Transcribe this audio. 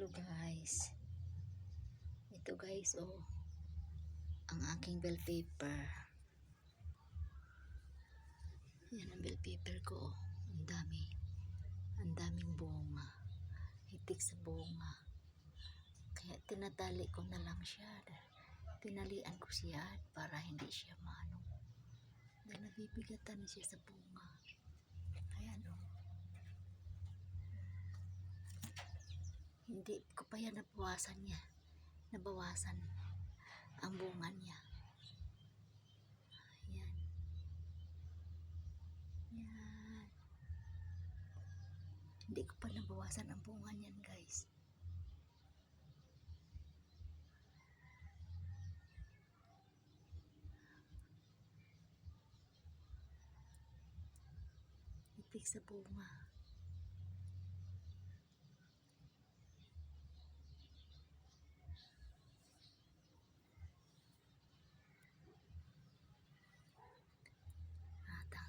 Hello guys. Ito guys oh. Ang aking bell paper. Yan ang bell paper ko oh. Ang dami. Ang daming bunga. Hitik sa bunga. Kaya tinatali ko na lang siya. Tinalian ko siya para hindi siya mano. Dahil nabibigatan siya sa bunga. Ayan oh. Hindi ko pa yan nabawasan niya. Nabawasan ang bunga niya. Ayan. Yan. Hindi ko pa nabawasan ang bunga niyan guys. Itik sa bunga.